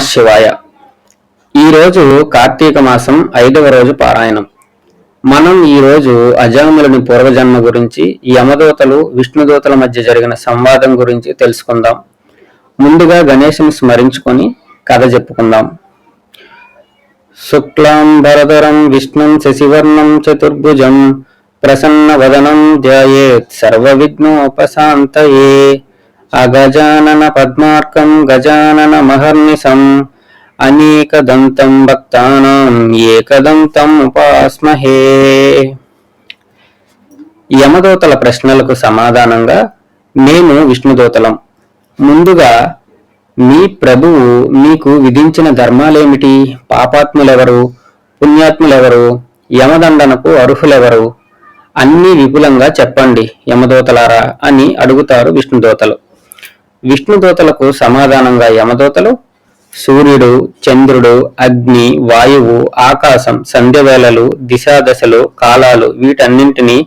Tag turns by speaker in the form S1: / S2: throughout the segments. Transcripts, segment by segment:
S1: శివాయ ఈరోజు కార్తీక మాసం ఐదవ రోజు పారాయణం. మనం ఈరోజు అజాములని పూర్వజన్మ గురించి యమదూతలు విష్ణుదూతల మధ్య జరిగిన సంవాదం గురించి తెలుసుకుందాం. ముందుగా గణేశుని స్మరించుకొని కథ చెప్పుకుందాం. శుక్లాం భరధరం విష్ణుం శశివర్ణం చతుర్భుజం ప్రసన్న వదనం ధ్యాయేత్ సర్వ విఘ్నోపశాంతయే అగజానన పద్మార్కం గజానన మహర్నిశం అనేకదంతం భక్తానాం ఏకదంతం ఉపాస్మహే యమదూతల ప్రశ్నలకు సమాధానంగా మేము విష్ణుదోతలం. ముందుగా మీ ప్రభువు మీకు విధించిన ధర్మాలేమిటి? పాపాత్ములెవరు? పుణ్యాత్ములెవరు? యమదండనకు అర్హులెవరు? అన్నీ విపులంగా చెప్పండి యమదూతలారా అని అడుగుతారు విష్ణుదోతలు. విష్ణుదూతలకు సమాధానంగా యమదూతలు సూర్యుడు చంద్రుడు అగ్ని వాయువు ఆకాశం సంధ్యవేళలు దిశాదశలు కాలాలు వీటన్నింటినీ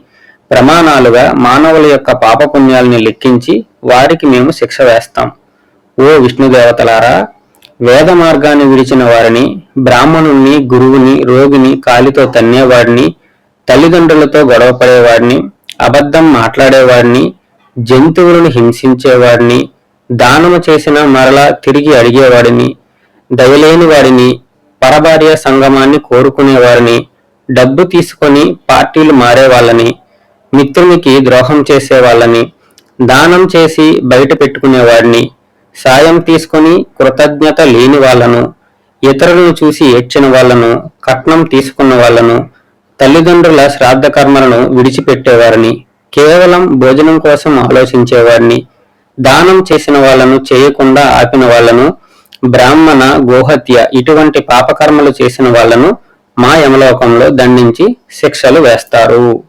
S1: ప్రమాణాలుగా మానవుల యొక్క పాపపుణ్యాలని లెక్కించి వారికి మేము శిక్ష వేస్తాం. ఓ విష్ణుదేవతలారా వేద మార్గాన్ని విడిచిన వారిని బ్రాహ్మణుణ్ణి గురువుని రోగిని కాలితో తన్నేవాడిని తల్లిదండ్రులతో గొడవపడేవాడిని అబద్ధం మాట్లాడేవాడిని జంతువులను హింసించేవాడిని దానము చేసిన మరలా తిరిగి అడిగేవాడిని దయలేని వాడిని పరభార్య సంగమాన్ని కోరుకునేవారిని డబ్బు తీసుకొని పార్టీలు మారేవాళ్ళని మిత్రునికి ద్రోహం చేసేవాళ్ళని దానం చేసి బయట పెట్టుకునేవాడిని సాయం తీసుకొని కృతజ్ఞత లేని వాళ్ళను ఇతరులను చూసి ఏడ్చిన వాళ్ళను కట్నం తీసుకున్న వాళ్ళను తల్లిదండ్రుల శ్రాద్ధ కర్మలను విడిచిపెట్టేవారిని కేవలం భోజనం కోసం ఆలోచించేవారిని దానం చేసిన వాళ్ళను చేయకుండా ఆపిన వాళ్ళను బ్రాహ్మణ గోహత్య ఇటువంటి పాపకర్మలు చేసిన వాళ్ళను మా యమలోకంలో దండించి శిక్షలు వేస్తారు.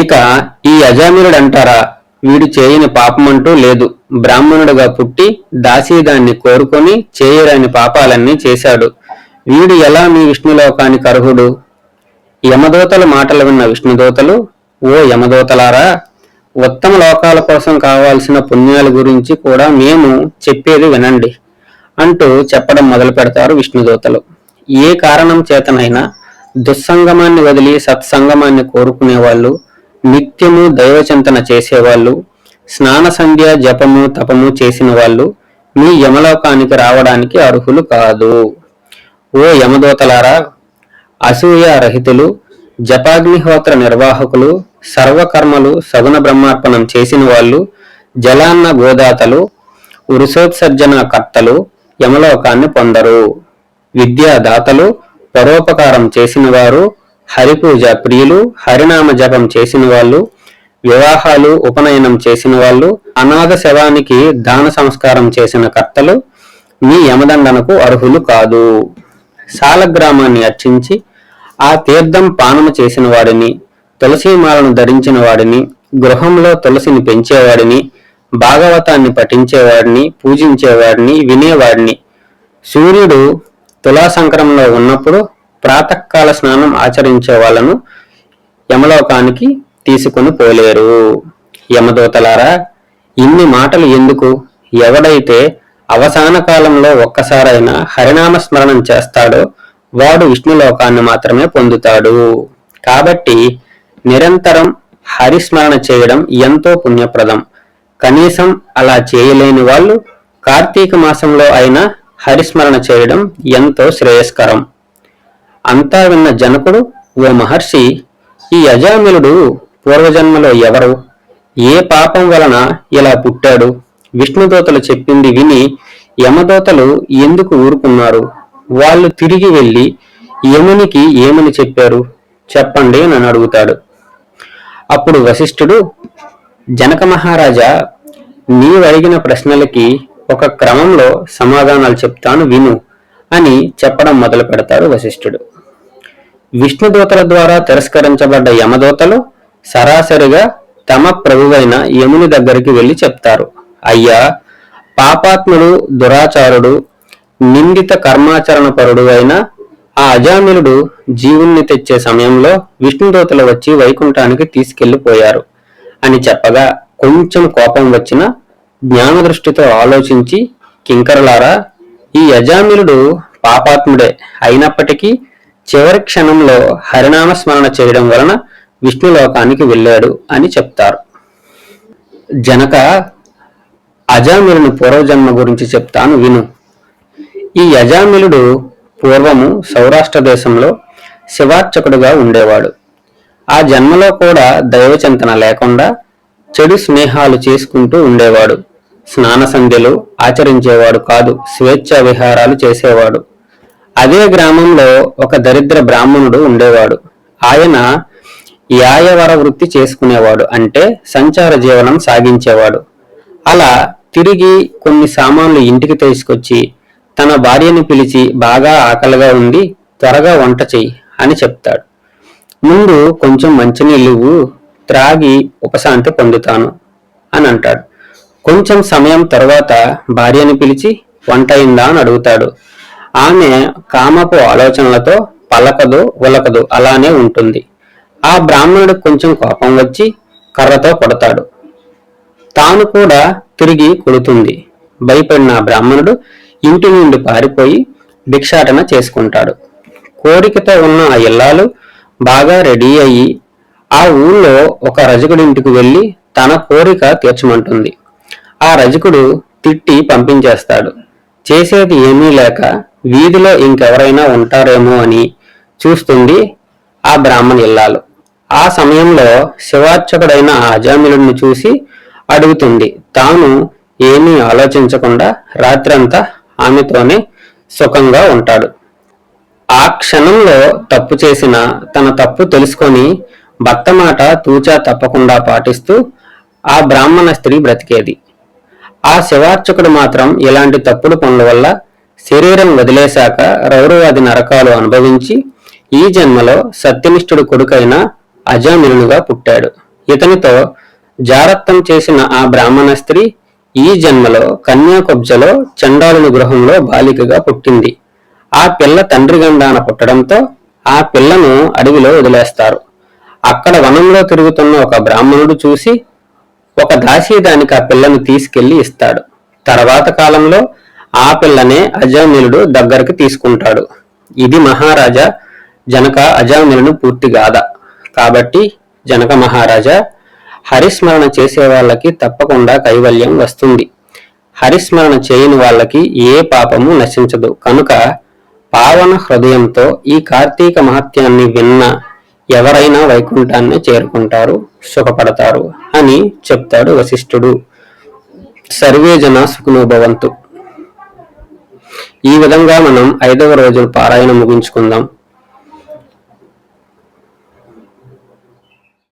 S1: ఇక ఈ అజామిరుడు అంటారా వీడు చేయని పాపమంటూ లేదు. బ్రాహ్మణుడుగా పుట్టి దాసీదాన్ని కోరుకొని చేయరాని పాపాలన్నీ చేశాడు. వీడు ఎలా మీ విష్ణులోకానికి అర్హుడు? యమదోతల మాటలు విన్న విష్ణుదూతలు ఓ యమదూతలారా ఉత్తమ లోకాల కోసం కావాల్సిన పుణ్యాల గురించి కూడా మేము చెప్పేది వినండి అంటూ చెప్పడం మొదలు పెడతారు విష్ణుదూతలు. ఏ కారణం చేతనైనా దుస్సంగమాన్ని వదిలి సత్సంగమాన్ని కోరుకునే వాళ్ళు నిత్యము దైవచింతన చేసేవాళ్ళు స్నాన సంధ్య జపము తపము చేసిన వాళ్ళు మీ యమలోకానికి రావడానికి అర్హులు కాదు. ఓ యమదూతలారా అసూయ రహితులు జపాగ్నిహోత్ర నిర్వాహకులు సర్వకర్మలు సగుణ బ్రహ్మార్పణం చేసిన వాళ్ళు జలాన్న గోదాతలు వృషోత్సర్జన కర్తలు యమలోకాన్ని పొందరు. విద్యాదాతలు పరోపకారం చేసిన వారు హరిపూజ ప్రియులు హరినామ జపం చేసిన వాళ్ళు వివాహాలు ఉపనయనం చేసిన వాళ్ళు అనాథ శవానికి దాన సంస్కారం చేసిన కర్తలు మీ యమదండనకు అర్హులు కాదు. సాలగ్రామాన్ని అర్చించి ఆ తీర్థం పానము చేసిన వాడిని తులసీమాలను ధరించిన వాడిని గృహంలో తులసిని పెంచేవాడిని భాగవతాన్ని పఠించేవాడిని పూజించేవాడిని వినేవాడిని. సూర్యుడు తులా సంక్రమంలో ఉన్నప్పుడు ప్రాతకాల స్నానం ఆచరించే వాళ్ళను యమలోకానికి తీసుకుని పోలేరు. యమదూతలారా ఇన్ని మాటలు ఎందుకు? ఎవడైతే అవసాన కాలంలో ఒక్కసారైనా హరినామ స్మరణం చేస్తాడో వాడు విష్ణులోకాన్ని మాత్రమే పొందుతాడు. కాబట్టి నిరంతరం హరిస్మరణ చేయడం ఎంతో పుణ్యప్రదం. కనీసం అలా చేయలేని వాళ్ళు కార్తీక మాసంలో అయినా హరిస్మరణ చేయడం ఎంతో శ్రేయస్కరం. అంతా విన్న జనకుడు ఓ మహర్షి ఈ అజామిలుడు పూర్వజన్మలో ఎవరు? ఏ పాపం వలన ఇలా పుట్టాడు? విష్ణుదూతలు చెప్పింది విని యమదూతలు ఎందుకు ఊరుకున్నారు? వాళ్ళు తిరిగి వెళ్ళి యమునికి ఏమని చెప్పారు? చెప్పండి అని అడుగుతాడు. అప్పుడు వశిష్ఠుడు జనక మహారాజా నీవు అడిగిన ప్రశ్నలకి ఒక క్రమంలో సమాధానాలు చెప్తాను విను అని చెప్పడం మొదలు పెడతాడు వశిష్ఠుడు. విష్ణుదూతల ద్వారా తిరస్కరించబడ్డ యమదూతలు సరాసరిగా తమ ప్రభువైన యముని దగ్గరికి వెళ్ళి చెప్తారు. అయ్యా పాపాత్ముడు దురాచారుడు నిందిత కర్మాచరణ పరుడు అయిన ఆ అజామిలుడు జీవుణ్ణి తెచ్చే సమయంలో విష్ణుదూతలు వచ్చి వైకుంఠానికి తీసుకెళ్ళిపోయారు అని చెప్పగా కొంచెం కోపం వచ్చిన జ్ఞానదృష్టితో ఆలోచించి కింకరులారా ఈ యజామిలుడు పాపాత్ముడే. అయినప్పటికీ చివరి క్షణంలో హరినామ స్మరణ చేయడం వలన విష్ణులోకానికి వెళ్ళాడు అని చెప్తారు. జనక అజామిలుని పూర్వజన్మ గురించి చెప్తాను విను. ఈ యజామిలుడు పూర్వము సౌరాష్ట్ర దేశంలో శివార్చకుడుగా ఉండేవాడు. ఆ జన్మలో కూడా దైవచింతన లేకుండా చెడు స్నేహాలు చేసుకుంటూ ఉండేవాడు. స్నాన సంధ్యలు ఆచరించేవాడు కాదు స్వేచ్ఛా విహారాలు చేసేవాడు. అదే గ్రామంలో ఒక దరిద్ర బ్రాహ్మణుడు ఉండేవాడు. ఆయన యాయవర వృత్తి చేసుకునేవాడు అంటే సంచార జీవనం సాగించేవాడు. అలా తిరిగి కొన్ని సామాన్లు ఇంటికి తీసుకొచ్చి తన భార్యని పిలిచి బాగా ఆకలిగా ఉండి త్వరగా వంట చెయ్యి అని చెప్తాడు. ముందు కొంచెం మంచినీళ్ళు త్రాగి ఉపశాంతి పొందుతాను అని అంటాడు. కొంచెం సమయం తర్వాత భార్యని పిలిచి వంట అయిందా అని అడుగుతాడు. ఆమె కామపు ఆలోచనలతో పలకదు ఉలకదు అలానే ఉంటుంది. ఆ బ్రాహ్మణుడికి కొంచెం కోపం వచ్చి కర్రతో కొడతాడు. తాను కూడా తిరిగి కొడుతుంది. భయపడిన బ్రాహ్మణుడు ఇంటి నుండి పారిపోయి భిక్షాటన చేసుకుంటాడు. కోరికతో ఉన్న ఆ ఇల్లాలు బాగా రెడీ అయ్యి ఆ ఊళ్ళో ఒక రజకుడింటికి వెళ్ళి తన కోరిక తీర్చమంటుంది. ఆ రజకుడు తిట్టి పంపించేస్తాడు. చేసేది ఏమీ లేక వీధిలో ఇంకెవరైనా ఉంటారేమో అని చూస్తుంది ఆ బ్రాహ్మణ ఇల్లాలు. ఆ సమయంలో శివార్చకుడైన ఆ చూసి అడుగుతుంది. తాను ఏమీ ఆలోచించకుండా రాత్రంతా ఆమెతోనే సుఖంగా ఉంటాడు. ఆ క్షణంలో తప్పు చేసిన తన తప్పు తెలుసుకొని భర్త మాట తూచా తప్పకుండా పాటిస్తూ ఆ బ్రాహ్మణ స్త్రీ బ్రతికేది. ఆ శివార్చకుడు మాత్రం ఇలాంటి తప్పుడు పనుల వల్ల శరీరం వదిలేశాక రౌరవాది నరకాలు అనుభవించి ఈ జన్మలో సత్యనిష్ఠుడు కొడుకైన అజామినుగా పుట్టాడు. ఇతనితో జారత్వం చేసిన ఆ బ్రాహ్మణ స్త్రీ ఈ జన్మలో కన్యాకుబ్జలో చండాలుని గృహంలో బాలికగా పుట్టింది. ఆ పిల్ల తండ్రి గండాన పుట్టడంతో ఆ పిల్లను అడవిలో వదిలేస్తారు. అక్కడ వనంలో తిరుగుతున్న ఒక బ్రాహ్మణుడు చూసి ఒక దాసి దానికి ఆ పిల్లను తీసుకెళ్ళి ఇస్తాడు. తర్వాత కాలంలో ఆ పిల్లనే అజామిలుడు దగ్గరకు తీసుకుంటాడు. ఇది మహారాజా జనక అజామిలును పూర్తి గాథ. కాబట్టి జనక మహారాజా హరిస్మరణ చేసే వాళ్ళకి తప్పకుండా కైవల్యం వస్తుంది. హరిస్మరణ చేయని వాళ్ళకి ఏ పాపము నశించదు. కనుక పావన హృదయంతో ఈ కార్తీక మహత్యాన్ని విన్న ఎవరైనా వైకుంఠాన్ని చేరుకుంటారు సుఖపడతారు అని చెప్తాడు వశిష్ఠుడు. సర్వే జన ఈ విధంగా మనం ఐదవ రోజు పారాయణ ముగించుకుందాం.